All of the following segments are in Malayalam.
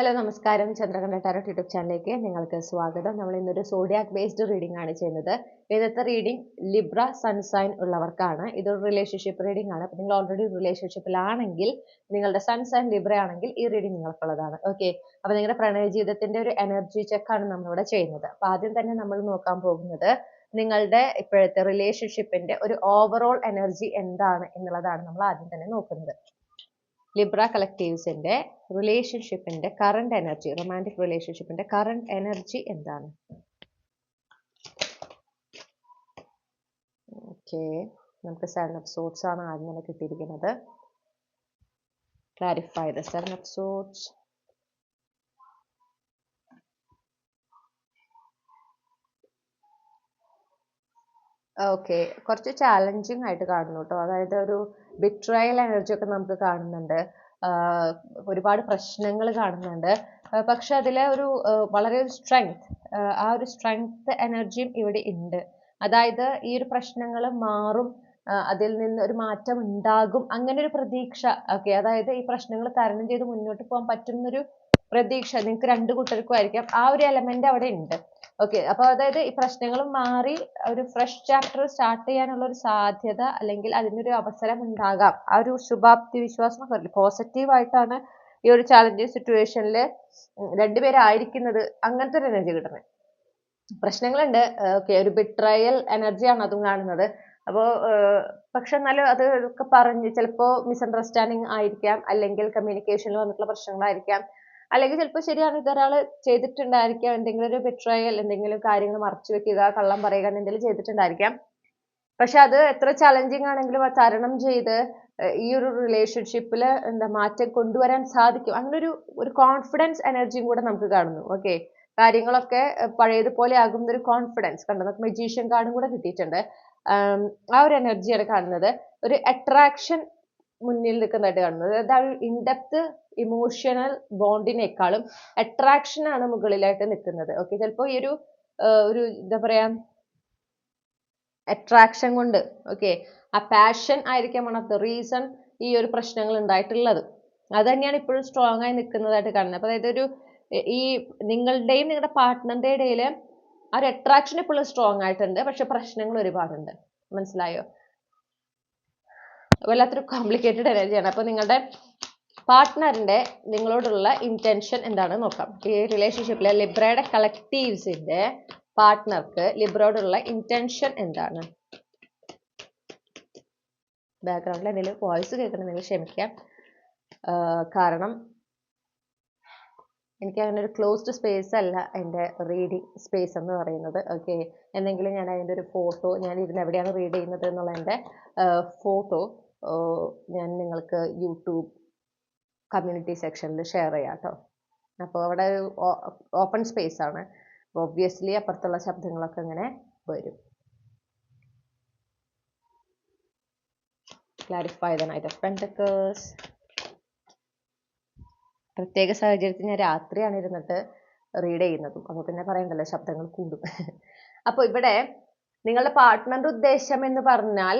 ഹലോ നമസ്കാരം. ചന്ദ്രകണ്ഠ ടാരോട്ട് യൂട്യൂബ് ചാനലിലേക്ക് നിങ്ങൾക്ക് സ്വാഗതം. നമ്മൾ ഇന്നൊരു സോഡിയാക് ബേസ്ഡ് റീഡിംഗ് ആണ് ചെയ്യുന്നത്. ഇന്നത്തെ റീഡിംഗ് ലിബ്ര സൺസൈൻ ഉള്ളവർക്കാണ്. ഇതൊരു റിലേഷൻഷിപ്പ് റീഡിംഗ് ആണ്. അപ്പോൾ നിങ്ങൾ ഓൾറെഡി റിലേഷൻഷിപ്പിലാണെങ്കിൽ നിങ്ങളുടെ സൺസൈൻ ലിബ്ര ആണെങ്കിൽ ഈ റീഡിംഗ് നിങ്ങൾക്കുള്ളതാണ്. ഓക്കെ അപ്പോൾ നിങ്ങളുടെ പ്രണയ ജീവിതത്തിന്റെ ഒരു എനർജി ചെക്കാണ് നമ്മളിവിടെ ചെയ്യുന്നത്. അപ്പോൾ ആദ്യം തന്നെ നമ്മൾ നോക്കാൻ പോകുന്നത് നിങ്ങളുടെ ഇപ്പോഴത്തെ റിലേഷൻഷിപ്പിന്റെ ഒരു ഓവറോൾ എനർജി എന്താണ് എന്നുള്ളതാണ് നമ്മൾ ആദ്യം തന്നെ നോക്കുന്നത്. ലിബ്ര കളക്റ്റീവ്സിന്റെ റിലേഷൻഷിപ്പിന്റെ കറണ്ട് എനർജി റൊമാന്റിക് റിലേഷൻഷിപ്പിന്റെ കറണ്ട് എനർജി എന്താണ്? ഓക്കെ നമുക്ക് സെവൻ ഓഫ് ആണ് ആദ്യം തന്നെ കിട്ടിയിരിക്കുന്നത്. Clarify the seven swords okay. കുറച്ച് ചാലഞ്ചിങ് ആയിട്ട് കാണുന്നു കേട്ടോ അതായത് ഒരു ബിട്രയൽ എനർജി ഒക്കെ നമുക്ക് കാണുന്നുണ്ട്. ഒരുപാട് പ്രശ്നങ്ങൾ കാണുന്നുണ്ട്. പക്ഷെ അതിലെ ഒരു വളരെ ഒരു സ്ട്രെങ്ത് ആ ഒരു സ്ട്രെങ്ത് എനർജിയും ഇവിടെ ഉണ്ട്. അതായത് ഈ ഒരു പ്രശ്നങ്ങൾ മാറും അതിൽ നിന്ന് ഒരു മാറ്റം ഉണ്ടാകും അങ്ങനെ ഒരു പ്രതീക്ഷ. ഓക്കെ. അതായത് ഈ പ്രശ്നങ്ങൾ തരണം ചെയ്ത് മുന്നോട്ട് പോകാൻ പറ്റുന്നൊരു പ്രതീക്ഷ നിങ്ങൾക്ക് രണ്ട് കൂട്ടർക്കും ആയിരിക്കാം. ആ ഒരു എലമെന്റ് അവിടെ ഉണ്ട്. ഓക്കെ അപ്പൊ അതായത് ഈ പ്രശ്നങ്ങൾ മാറി ഒരു ഫ്രഷ് ചാപ്റ്റർ സ്റ്റാർട്ട് ചെയ്യാനുള്ള ഒരു സാധ്യത അല്ലെങ്കിൽ അതിനൊരു അവസരം ഉണ്ടാകാം ആ ഒരു ശുഭാപ്തി വിശ്വാസം പോസിറ്റീവ് ആയിട്ടാണ് ഈ ഒരു ചാലഞ്ചിങ് സിറ്റുവേഷനിൽ രണ്ടുപേരായിരിക്കുന്നത് അങ്ങനത്തെ ഒരു എനർജി കിട്ടുന്നത് പ്രശ്നങ്ങളുണ്ട്. ഓക്കെ ഒരു ബിട്രയൽ എനർജിയാണ് അതും കാണുന്നത്. അപ്പോൾ പക്ഷെ എന്നാലും അത് ഒക്കെ പറഞ്ഞ് ചിലപ്പോൾ മിസ്അണ്ടർസ്റ്റാൻഡിങ് ആയിരിക്കാം അല്ലെങ്കിൽ കമ്മ്യൂണിക്കേഷനിൽ വന്നിട്ടുള്ള പ്രശ്നങ്ങളായിരിക്കാം. അല്ലെങ്കിൽ ചിലപ്പോൾ ശരിയാണ് ഇതൊരാൾ ചെയ്തിട്ടുണ്ടായിരിക്കാം എന്തെങ്കിലും ഒരു ബിട്രയൽ എന്തെങ്കിലും കാര്യങ്ങൾ മറച്ചു വെക്കുക കള്ളം പറയുക എന്തെങ്കിലും ചെയ്തിട്ടുണ്ടായിരിക്കാം. പക്ഷെ അത് എത്ര ചലഞ്ചിങ് ആണെങ്കിലും അത് തരണം ചെയ്ത് ഈ ഒരു റിലേഷൻഷിപ്പിൽ എന്താ മാറ്റം കൊണ്ടുവരാൻ സാധിക്കും. അങ്ങനെ ഒരു ഒരു കോൺഫിഡൻസ് എനർജിയും കൂടെ നമുക്ക് കാണുന്നു. ഓക്കെ കാര്യങ്ങളൊക്കെ പഴയതുപോലെ ആകുന്ന ഒരു കോൺഫിഡൻസ് കണ്ടോ? നമുക്ക് മെജീഷ്യൻ കാർഡും കൂടെ കിട്ടിയിട്ടുണ്ട്. ആ ഒരു എനർജിയാണ് കാണുന്നത്. ഒരു അട്രാക്ഷൻ മുന്നിൽ നിൽക്കുന്നതായിട്ട് കാണുന്നത്. അതായത് ഇൻഡെപ്ത് ഇമോഷണൽ ബോണ്ടിനേക്കാളും അട്രാക്ഷൻ ആണ് മുകളിലായിട്ട് നിൽക്കുന്നത്. ഓക്കെ ചിലപ്പോൾ ഈ ഒരു ഒരു എന്താ പറയാ അട്രാക്ഷൻ കൊണ്ട് ഓക്കെ ആ പാഷൻ ആയിരിക്കാം വൺ റീസൺ ഈ ഒരു പ്രശ്നങ്ങൾ ഉണ്ടായിട്ടുള്ളത്. അത് തന്നെയാണ് ഇപ്പോഴും സ്ട്രോങ് ആയി നിൽക്കുന്നതായിട്ട് കാണുന്നത്. അപ്പോൾ അതായത് ഒരു ഈ നിങ്ങളുടെയും നിങ്ങളുടെ പാർട്ട്ണറിന്റെ ഇടയിൽ ആ ഒരു അട്രാക്ഷൻ ഇപ്പോഴും സ്ട്രോങ് ആയിട്ടുണ്ട്. പക്ഷെ പ്രശ്നങ്ങൾ ഒരുപാടുണ്ട്. മനസ്സിലായോ? വല്ലാത്തൊരു കോംപ്ലിക്കേറ്റഡ് എനർജിയാണ് അപ്പോൾ നിങ്ങളുടെ പാർട്ട്ണറിന്റെ നിങ്ങളോടുള്ള ഇന്റൻഷൻ എന്താണ് നോക്കാം. ഈ റിലേഷൻഷിപ്പിലെ ലിബ്രയുടെ കളക്റ്റീവ്സിന്റെ പാർട്ട്ണർക്ക് ലിബ്രയോടുള്ള ഇന്റൻഷൻ എന്താണ്? ബാക്ക്ഗ്രൗണ്ടിൽ എന്തെങ്കിലും വോയിസ് കേൾക്കണമെങ്കിൽ ക്ഷമിക്കാം കാരണം എനിക്ക് അങ്ങനെ ഒരു ക്ലോസ്ഡ് സ്പേസ് അല്ല എന്റെ റീഡിങ് സ്പേസ് എന്ന് പറയുന്നത്. ഓക്കെ എന്തെങ്കിലും ഞാൻ അതിന്റെ ഒരു ഫോട്ടോ ഞാൻ ഇരുന്ന് എവിടെയാണ് റീഡ് ചെയ്യുന്നത് എന്നുള്ളതിന്റെ ഫോട്ടോ ഞാൻ നിങ്ങൾക്ക് യൂട്യൂബ് കമ്മ്യൂണിറ്റി സെക്ഷനിൽ ഷെയർ ചെയ്യാം കേട്ടോ അപ്പോൾ അവിടെ ഓപ്പൺ സ്പേസ് ആണ് ഒബ്വിയസ്ലി അപ്പുറത്തുള്ള ശബ്ദങ്ങളൊക്കെ ഇങ്ങനെ വരും. Clarify the knight of pentacles പ്രത്യേക സാഹചര്യത്തിൽ ഞാൻ രാത്രിയാണ് ഇരുന്നിട്ട് റീഡ് ചെയ്യുന്നതും. അപ്പോൾ പിന്നെ പറയണ്ടല്ലോ ശബ്ദങ്ങൾ കൂടും. അപ്പോൾ ഇവിടെ നിങ്ങളുടെ പാർട്ട്ണറുടെ ഉദ്ദേശം എന്ന് പറഞ്ഞാൽ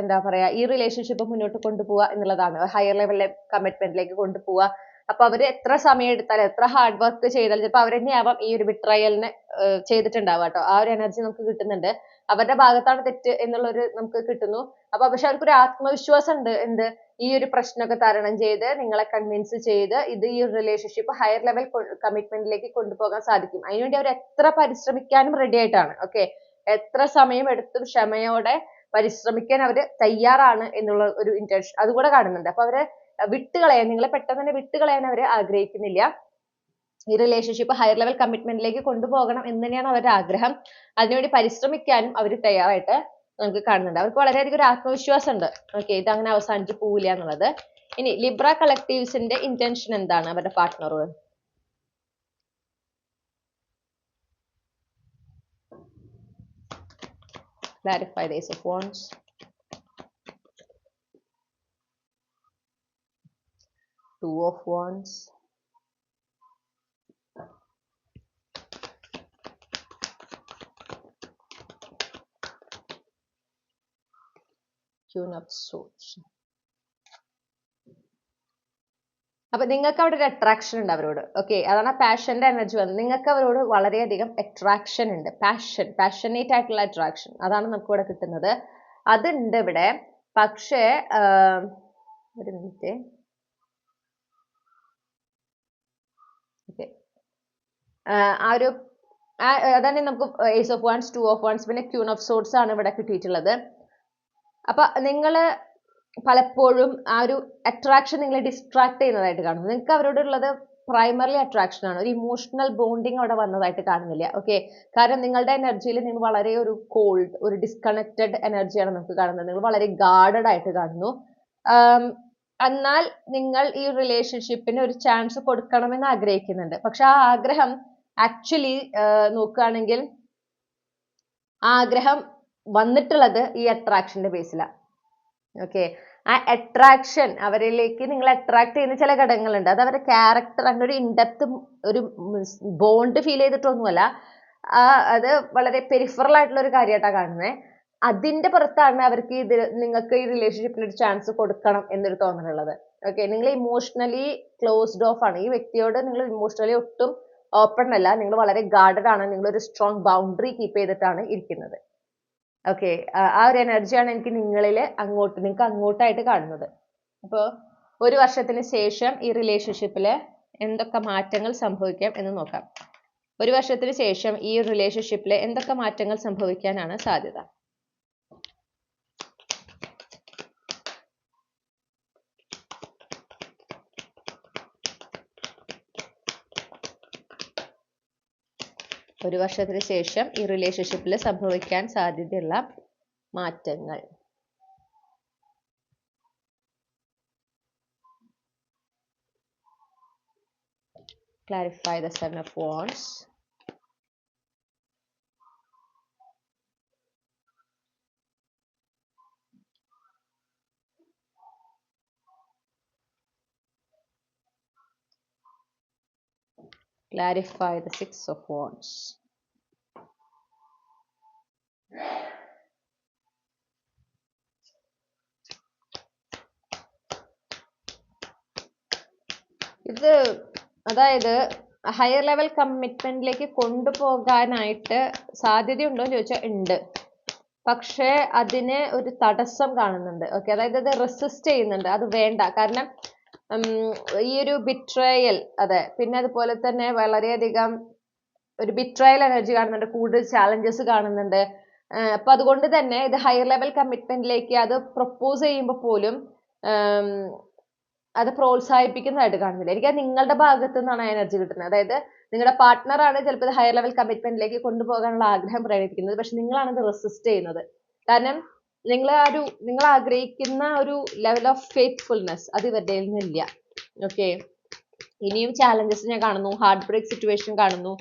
എന്താ പറയാ ഈ റിലേഷൻഷിപ്പ് മുന്നോട്ട് കൊണ്ടുപോവുക എന്നുള്ളതാണ്. ഹയർ ലെവലിലെ കമ്മിറ്റ്മെന്റിലേക്ക് കൊണ്ടുപോവുക. അപ്പൊ അവർ എത്ര സമയം എടുത്താലും എത്ര ഹാർഡ് വർക്ക് ചെയ്താലും ചിലപ്പോൾ അവർ തന്നെയാവാം ഈ ഒരു ബിട്രയലിന് ചെയ്തിട്ടുണ്ടാവുക കേട്ടോ. ആ ഒരു എനർജി നമുക്ക് കിട്ടുന്നുണ്ട്. അവരുടെ ഭാഗത്താണ് തെറ്റ് എന്നുള്ളൊരു നമുക്ക് കിട്ടുന്നു. അപ്പൊ പക്ഷെ അവർക്ക് ഒരു ആത്മവിശ്വാസം ഉണ്ട് എന്ത്? ഈ ഒരു പ്രശ്നമൊക്കെ തരണം ചെയ്ത് നിങ്ങളെ കൺവിൻസ് ചെയ്ത് ഇത് ഈ ഒരു റിലേഷൻഷിപ്പ് ഹയർ ലെവൽ കമ്മിറ്റ്മെന്റിലേക്ക് കൊണ്ടുപോകാൻ സാധിക്കും. അതിനുവേണ്ടി അവർ എത്ര പരിശ്രമിക്കാനും റെഡി ആയിട്ടാണ്. ഓക്കെ എത്ര സമയം എടുത്തും ക്ഷമയോടെ പരിശ്രമിക്കാൻ അവർ തയ്യാറാണ് എന്നുള്ള ഒരു ഇന്റൻഷൻ അതുകൂടെ കാണുന്നുണ്ട്. അപ്പൊ അവരെ വിട്ടുകളയാൻ നിങ്ങളെ പെട്ടെന്ന് തന്നെ വിട്ടുകളയാൻ അവർ ആഗ്രഹിക്കുന്നില്ല. ഈ റിലേഷൻഷിപ്പ് ഹയർ ലെവൽ കമ്മിറ്റ്മെന്റിലേക്ക് കൊണ്ടുപോകണം എന്ന് തന്നെയാണ് അവരുടെ ആഗ്രഹം. അതിനുവേണ്ടി പരിശ്രമിക്കാനും അവർ തയ്യാറായിട്ട് നമുക്ക് കാണുന്നുണ്ട്. അവർക്ക് വളരെയധികം ഒരു ആത്മവിശ്വാസം ഉണ്ട് ഓക്കെ ഇത് അങ്ങനെ അവസാനിച്ച് പോവില്ല എന്നുള്ളത്. ഇനി ലിബ്ര കളക്റ്റീവ്സിന്റെ ഇന്റൻഷൻ എന്താണ്? അവരുടെ പാർട്ട്ണറോട് clarify the ace of wands two of wands queen of swords അപ്പൊ നിങ്ങൾക്ക് അവിടെ ഒരു അട്രാക്ഷൻ ഉണ്ട് അവരോട്. ഓക്കെ അതാണ് ആ പാഷന്റെ എനർജി വന്നത്. നിങ്ങൾക്ക് അവരോട് വളരെയധികം അട്രാക്ഷൻ ഉണ്ട്. പാഷൻ പാഷനേറ്റ് ആയിട്ടുള്ള അട്രാക്ഷൻ അതാണ് നമുക്ക് ഇവിടെ കിട്ടുന്നത്. അതുണ്ട് ഇവിടെ. പക്ഷേ ഒരു മിനിറ്റ് ഓക്കെ ആ ഒരു അതാണ് നമുക്ക് ace of wands two of wands പിന്നെ ക്യൂൺ ഓഫ് സോഡ്സ് ആണ് ഇവിടെ കിട്ടിയിട്ടുള്ളത്. അപ്പൊ നിങ്ങൾ പലപ്പോഴും ആ ഒരു അട്രാക്ഷൻ നിങ്ങളെ ഡിസ്ട്രാക്ട് ചെയ്യുന്നതായിട്ട് കാണുന്നു. നിങ്ങൾക്ക് അവരോടുള്ളത് പ്രൈമറി അട്രാക്ഷൻ ആണ്. ഒരു ഇമോഷണൽ ബോണ്ടിങ് അവിടെ വന്നതായിട്ട് കാണുന്നില്ല. ഓക്കെ കാരണം നിങ്ങളുടെ എനർജിയിൽ നിങ്ങൾ വളരെ ഒരു കോൾഡ് ഒരു ഡിസ്കണക്റ്റഡ് എനർജിയാണ് നമുക്ക് കാണുന്നത്. നിങ്ങൾ വളരെ ഗാർഡഡ് ആയിട്ട് കാണുന്നു. എന്നാൽ നിങ്ങൾ ഈ റിലേഷൻഷിപ്പിന് ഒരു ചാൻസ് കൊടുക്കണമെന്ന് ആഗ്രഹിക്കുന്നുണ്ട്. പക്ഷെ ആ ആഗ്രഹം ആക്ച്വലി നോക്കുകയാണെങ്കിൽ ആഗ്രഹം വന്നിട്ടുള്ളത് ഈ അട്രാക്ഷന്റെ ബേസിലാണ് ഓക്കെ. ആ അട്രാക്ഷൻ അവരിലേക്ക് നിങ്ങൾ അട്രാക്ട് ചെയ്യുന്ന ചില ഘടകങ്ങളുണ്ട്. അത് അവരുടെ ക്യാരക്ടർ അങ്ങനെ ഒരു ഇൻഡെപ്ത് ഒരു ബോണ്ട് ഫീൽ ചെയ്തിട്ടൊന്നുമല്ല. അത് വളരെ പെരിഫറൽ ആയിട്ടുള്ള ഒരു കാര്യമായിട്ടാണ് കാണുന്നത് അതിന്റെ പുറത്താണ് അവർക്ക് ഇത് നിങ്ങൾക്ക് ഈ റിലേഷൻഷിപ്പിന് ഒരു ചാൻസ് കൊടുക്കണം എന്നൊരു തോന്നലുള്ളത്. ഓക്കെ നിങ്ങൾ ഇമോഷണലി ക്ലോസ്ഡ് ഓഫ് ആണ്. ഈ വ്യക്തിയോട് നിങ്ങൾ ഇമോഷണലി ഒട്ടും ഓപ്പൺ അല്ല. നിങ്ങൾ വളരെ ഗാർഡഡ് ആണ്. നിങ്ങൾ ഒരു സ്ട്രോങ് ബൗണ്ടറി കീപ്പ് ചെയ്തിട്ടാണ് ഇരിക്കുന്നത്. ഓക്കെ ആ ഒരു എനർജിയാണ് എനിക്ക് നിങ്ങളിൽ അങ്ങോട്ട് നിങ്ങൾക്ക് അങ്ങോട്ടായിട്ട് കാണുന്നത്. അപ്പോൾ ഒരു വർഷത്തിന് ശേഷം ഈ റിലേഷൻഷിപ്പിൽ എന്തൊക്കെ മാറ്റങ്ങൾ സംഭവിക്കാം എന്ന് നോക്കാം. ഒരു വർഷത്തിന് ശേഷം ഈ റിലേഷൻഷിപ്പിൽ എന്തൊക്കെ മാറ്റങ്ങൾ സംഭവിക്കാനാണ് സാധ്യത? ഒരു വർഷത്തിന് ശേഷം ഈ റിലേഷൻഷിപ്പിൽ സംഭവിക്കാൻ സാധ്യതയുള്ള മാറ്റങ്ങൾ. Clarify the seven of wands. Clarify the six of wands. ഇത് അതായത് ഹയർ ലെവൽ കമ്മിറ്റ്മെന്റിലേക്ക് കൊണ്ടുപോകാനായിട്ട് സാധ്യതയുണ്ടോ എന്ന് ചോദിച്ചാൽ ഉണ്ട്. പക്ഷേ അതിന് ഒരു തടസ്സം കാണുന്നുണ്ട്. ഓക്കെ അതായത് അത് റെസിസ്റ്റ് ചെയ്യുന്നുണ്ട്. അത് വേണ്ട. കാരണം ഈ ഒരു ബിട്രയൽ അതെ. പിന്നെ അതുപോലെ തന്നെ വളരെയധികം ഒരു ബിട്രയൽ എനർജി കാണുന്നുണ്ട് കൂടുതൽ ചാലഞ്ചസ് കാണുന്നുണ്ട്. അപ്പൊ അതുകൊണ്ട് തന്നെ ഇത് ഹയർ ലെവൽ കമ്മിറ്റ്മെന്റിലേക്ക് അത് പ്രപ്പോസ് ചെയ്യുമ്പോൾ പോലും അത് പ്രോത്സാഹിപ്പിക്കുന്നതായിട്ട് കാണുന്നില്ല. എനിക്ക് നിങ്ങളുടെ ഭാഗത്തു നിന്നാണ് എനർജി കിട്ടുന്നത്. അതായത് നിങ്ങളുടെ പാർട്ട്ണറാണ് ചിലപ്പോൾ ഇത് ഹയർ ലെവൽ കമ്മിറ്റ്മെന്റിലേക്ക് കൊണ്ടുപോകാനുള്ള ആഗ്രഹം പ്രകടിപ്പിക്കുന്നത് പക്ഷെ നിങ്ങളാണ് ഇത് റെസിസ്റ്റ് ചെയ്യുന്നത്. കാരണം നിങ്ങൾ ആ ഒരു നിങ്ങൾ ആഗ്രഹിക്കുന്ന ഒരു ലെവൽ ഓഫ് ഫെയ്ത്ത്ഫുൾനെസ് അത് ഇവരുടെ നിന്നില്ല. ഓക്കെ ഇനിയും ചാലഞ്ചസ് ഞാൻ കാണുന്നു ഹാർട്ട് ബ്രേക്ക് സിറ്റുവേഷൻ കാണുന്നു.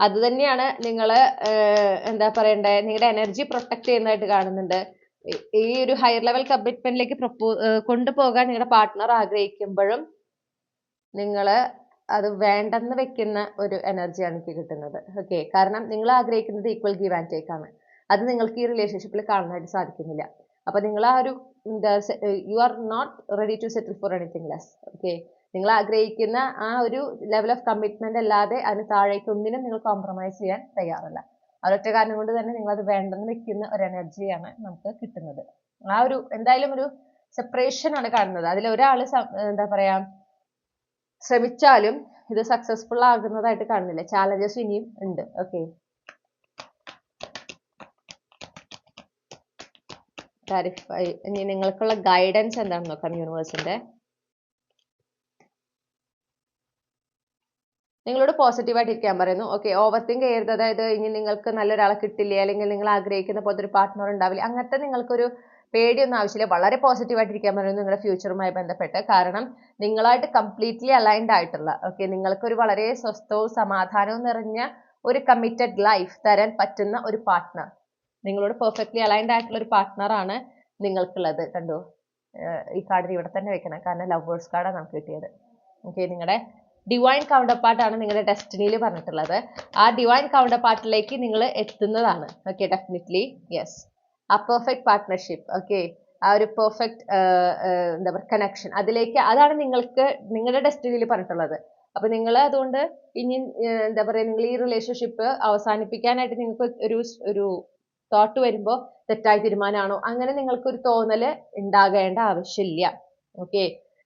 അത് തന്നെയാണ് നിങ്ങൾ എന്താ പറയണ്ടേ നിങ്ങളുടെ എനർജി പ്രൊട്ടക്ട് ചെയ്യുന്നതായിട്ട് കാണുന്നുണ്ട്. ഈ- ഒരു ഹയർ ലെവൽ കമ്മിറ്റ്മെന്റിലേക്ക് പ്രപ്പോ കൊണ്ടുപോകാൻ നിങ്ങളുടെ പാർട്ട്ണർ ആഗ്രഹിക്കുമ്പോഴും നിങ്ങൾ അത് വേണ്ടെന്ന് വെക്കുന്ന ഒരു എനർജിയാണ് എനിക്ക് കിട്ടുന്നത്. ഓക്കെ കാരണം നിങ്ങൾ ആഗ്രഹിക്കുന്നത് ഈക്വൽ ഗീവ് ആൻഡ് ടേക്ക് ആണ്. അത് നിങ്ങൾക്ക് ഈ റിലേഷൻഷിപ്പിൽ കാണാനായിട്ട് സാധിക്കുന്നില്ല. അപ്പോൾ നിങ്ങൾ ആ ഒരു you are not ready to settle for anything less okay നിങ്ങൾ ആഗ്രഹിക്കുന്ന ആ ഒരു ലെവൽ ഓഫ് കമ്മിറ്റ്മെന്റ് അല്ലാതെ അതിന് താഴേക്ക് ഒന്നിനും നിങ്ങൾ കോംപ്രമൈസ് ചെയ്യാൻ തയ്യാറല്ല. അതൊറ്റ കാരണം കൊണ്ട് തന്നെ നിങ്ങൾ അത് വേണ്ടെന്ന് വെക്കുന്ന ഒരു എനർജിയാണ് നമുക്ക് കിട്ടുന്നത്. ആ ഒരു എന്തായാലും ഒരു സെപ്പറേഷൻ ആണ് കാണുന്നത്. അതിൽ ഒരാൾ എന്താ പറയാ ശ്രമിച്ചാലും ഇത് സക്സസ്ഫുൾ ആകുന്നതായിട്ട് കാണുന്നില്ല. ചാലഞ്ചസ് ഇനിയും ഉണ്ട്. ഓക്കെ ക്ലാരിഫൈ ഇനി നിങ്ങൾക്കുള്ള ഗൈഡൻസ് എന്താണെന്ന് നോക്കാം യൂണിവേഴ്സിന്റെ നിങ്ങളോട് പോസിറ്റീവായിട്ട് ഇരിക്കാൻ പറയുന്നു. ഓക്കെ ഓവർ തിങ്ക് ചെയ്യരുത്. അതായത് ഇനി നിങ്ങൾക്ക് നല്ലൊരാളെ കിട്ടില്ലേ അല്ലെങ്കിൽ നിങ്ങൾ ആഗ്രഹിക്കുന്ന പോലത്തെ ഒരു പാർട്ട്ണർ ഉണ്ടാവില്ല അങ്ങനത്തെ നിങ്ങൾക്കൊരു പേടിയൊന്നും ആവശ്യമില്ല. വളരെ പോസിറ്റീവായിട്ട് ഇരിക്കാൻ പറയുന്നു നിങ്ങളുടെ ഫ്യൂച്ചറുമായി ബന്ധപ്പെട്ട്. കാരണം നിങ്ങളായിട്ട് കംപ്ലീറ്റ്ലി അലൈൻഡ് ആയിട്ടുള്ള ഓക്കെ നിങ്ങൾക്കൊരു വളരെ സ്വസ്ഥവും സമാധാനവും നിറഞ്ഞ ഒരു കമ്മിറ്റഡ് ലൈഫ് തരാൻ പറ്റുന്ന ഒരു പാർട്ട്ണർ നിങ്ങളോട് പെർഫെക്റ്റ്ലി അലൈൻഡ് ആയിട്ടുള്ള ഒരു പാർട്ട്ണറാണ് നിങ്ങൾക്കുള്ളത്. കണ്ടോ? ഈ കാർഡ് ഇവിടെ തന്നെ വെക്കണം. കാരണം ലവേഴ്സ് കാർഡാണ് നമുക്ക് കിട്ടിയത്. ഓക്കെ നിങ്ങളുടെ ഡിവൈൻ കൗണ്ടർ പാർട്ടാണ് നിങ്ങളുടെ ഡെസ്റ്റിനിയിൽ പറഞ്ഞിട്ടുള്ളത്. ആ ഡിവൈൻ കൗണ്ടർ പാർട്ടിലേക്ക് നിങ്ങൾ എത്തുന്നതാണ്. ഓക്കെ ഡെഫിനറ്റ്ലി യെസ് ആ പെർഫെക്റ്റ് പാർട്ട്ണർഷിപ്പ് ഓക്കെ ആ ഒരു പെർഫെക്റ്റ് എന്താ പറയുക കണക്ഷൻ അതിലേക്ക് അതാണ് നിങ്ങൾക്ക് നിങ്ങളുടെ ഡെസ്റ്റിനിയിൽ പറഞ്ഞിട്ടുള്ളത്. അപ്പൊ നിങ്ങൾ അതുകൊണ്ട് ഇനി എന്താ പറയുക നിങ്ങൾ ഈ റിലേഷൻഷിപ്പ് അവസാനിപ്പിക്കാനായിട്ട് നിങ്ങൾക്ക് ഒരു ഒരു തോട്ട് വരുമ്പോൾ തെറ്റായ തീരുമാനമാണോ അങ്ങനെ നിങ്ങൾക്ക് ഒരു തോന്നൽ ഉണ്ടാകേണ്ട ആവശ്യമില്ല. ഓക്കെ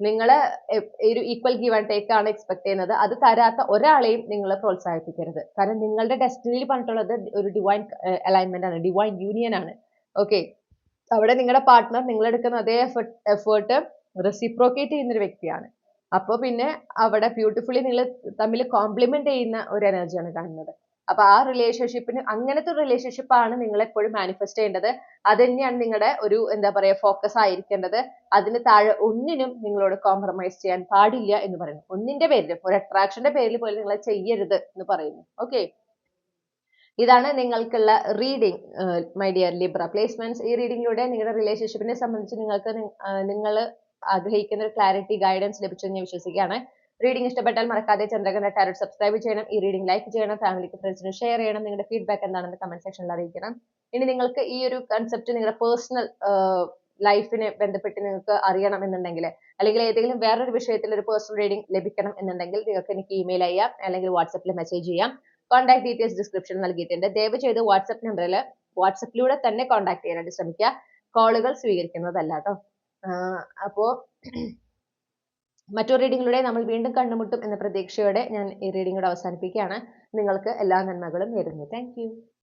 നിങ്ങൾ ഒരു ഈക്വൽ ഗീവ് ആൻഡ് ടേക്ക് ആണ് എക്സ്പെക്ട് ചെയ്യുന്നത്. അത് തരാത്ത ഒരാളെയും നിങ്ങൾ പ്രോത്സാഹിപ്പിക്കരുത്. കാരണം നിങ്ങളുടെ ഡെസ്റ്റിനിയിൽ പറഞ്ഞിട്ടുള്ളത് ഒരു ഡിവൈൻ അലൈൻമെന്റ് ആണ്. ഡിവൈൻ യൂണിയൻ ആണ്. ഓക്കെ അവിടെ നിങ്ങളുടെ പാർട്ട്ണർ നിങ്ങൾ എടുക്കുന്ന അതേ എഫേർട്ട് എഫേർട്ട് റെസിപ്രോക്കേറ്റ് ചെയ്യുന്ന ഒരു വ്യക്തിയാണ്. അപ്പോൾ പിന്നെ അവിടെ ബ്യൂട്ടിഫുള്ളി നിങ്ങൾ തമ്മിൽ കോംപ്ലിമെന്റ് ചെയ്യുന്ന ഒരു എനർജിയാണ് കാണുന്നത്. അപ്പൊ ആ റിലേഷൻഷിപ്പിന് അങ്ങനത്തെ ഒരു റിലേഷൻഷിപ്പ് ആണ് നിങ്ങൾ എപ്പോഴും മാനിഫെസ്റ്റ് ചെയ്യേണ്ടത്. അത് തന്നെയാണ് നിങ്ങളുടെ ഒരു എന്താ പറയാ ഫോക്കസ് ആയിരിക്കേണ്ടത്. അതിന് താഴെ ഒന്നിനും നിങ്ങളോട് കോംപ്രമൈസ് ചെയ്യാൻ പാടില്ല എന്ന് പറയുന്നു. ഒന്നിന്റെ പേരിലും ഒരു അട്രാക്ഷന്റെ പേരിൽ പോലും നിങ്ങൾ ചെയ്യരുത് എന്ന് പറയുന്നു. ഓക്കെ ഇതാണ് നിങ്ങൾക്കുള്ള reading my dear Libra placements ഈ റീഡിങ്ങിലൂടെ നിങ്ങളുടെ റിലേഷൻഷിപ്പിനെ സംബന്ധിച്ച് നിങ്ങൾക്ക് നിങ്ങൾ ആഗ്രഹിക്കുന്ന ഒരു ക്ലാരിറ്റി ഗൈഡൻസ് ലഭിച്ചെന്ന് ഞാൻ വിശ്വസിക്കുകയാണ്. റീഡിംഗ് ഇഷ്ടപ്പെട്ടാൽ മറക്കാതെ ചന്ദ്രകന്റെ ടാരറ്റ് സബ്സ്ക്രൈബ് ചെയ്യണം. ഈ റീഡിംഗ് ലൈക്ക് ചെയ്യണം. ഫാമിലിക്ക് ഫ്രണ്ട്സിന് ഷെയർ ചെയ്യണം. നിങ്ങളുടെ ഫീഡ്ബാക്ക് എന്താണെന്ന് കമന്റ് സെക്ഷനിൽ അറിയിക്കണം. ഇനി നിങ്ങൾക്ക് ഈ ഒരു കൺസെപ്റ്റ് നിങ്ങളുടെ പേഴ്സണൽ ലൈഫിനെ ബന്ധപ്പെട്ട് നിങ്ങൾക്ക് അറിയണം എന്നുണ്ടെങ്കിൽ അല്ലെങ്കിൽ ഏതെങ്കിലും വേറൊരു വിഷയത്തിൽ ഒരു പേഴ്സണൽ റീഡിംഗ് ലഭിക്കണം എന്നുണ്ടെങ്കിൽ നിങ്ങൾക്ക് എനിക്ക് ഇമെയിൽ ചെയ്യാം. അല്ലെങ്കിൽ വാട്സപ്പിൽ മെസ്സേജ് ചെയ്യാം. കോൺടാക്ട് ഡീറ്റെയിൽസ് ഡിസ്ക്രിപ്ഷൻ നൽകിയിട്ടുണ്ട്. ദയവ് ചെയ്ത് വാട്സപ്പ് നമ്പറിൽ വാട്സപ്പിലൂടെ തന്നെ കോൺടാക്ട് ചെയ്യാനായിട്ട് ശ്രമിക്കുക. കോളുകൾ സ്വീകരിക്കുന്നതല്ല കേട്ടോ അപ്പോൾ മറ്റൊരു റീഡിങ്ങിലൂടെ നമ്മൾ വീണ്ടും കണ്ടുമുട്ടും എന്ന പ്രതീക്ഷയോടെ ഞാൻ ഈ റീഡിംഗ് അവസാനിപ്പിക്കുകയാണ്. നിങ്ങൾക്ക് എല്ലാ നന്മകളും നേരുന്നു. താങ്ക്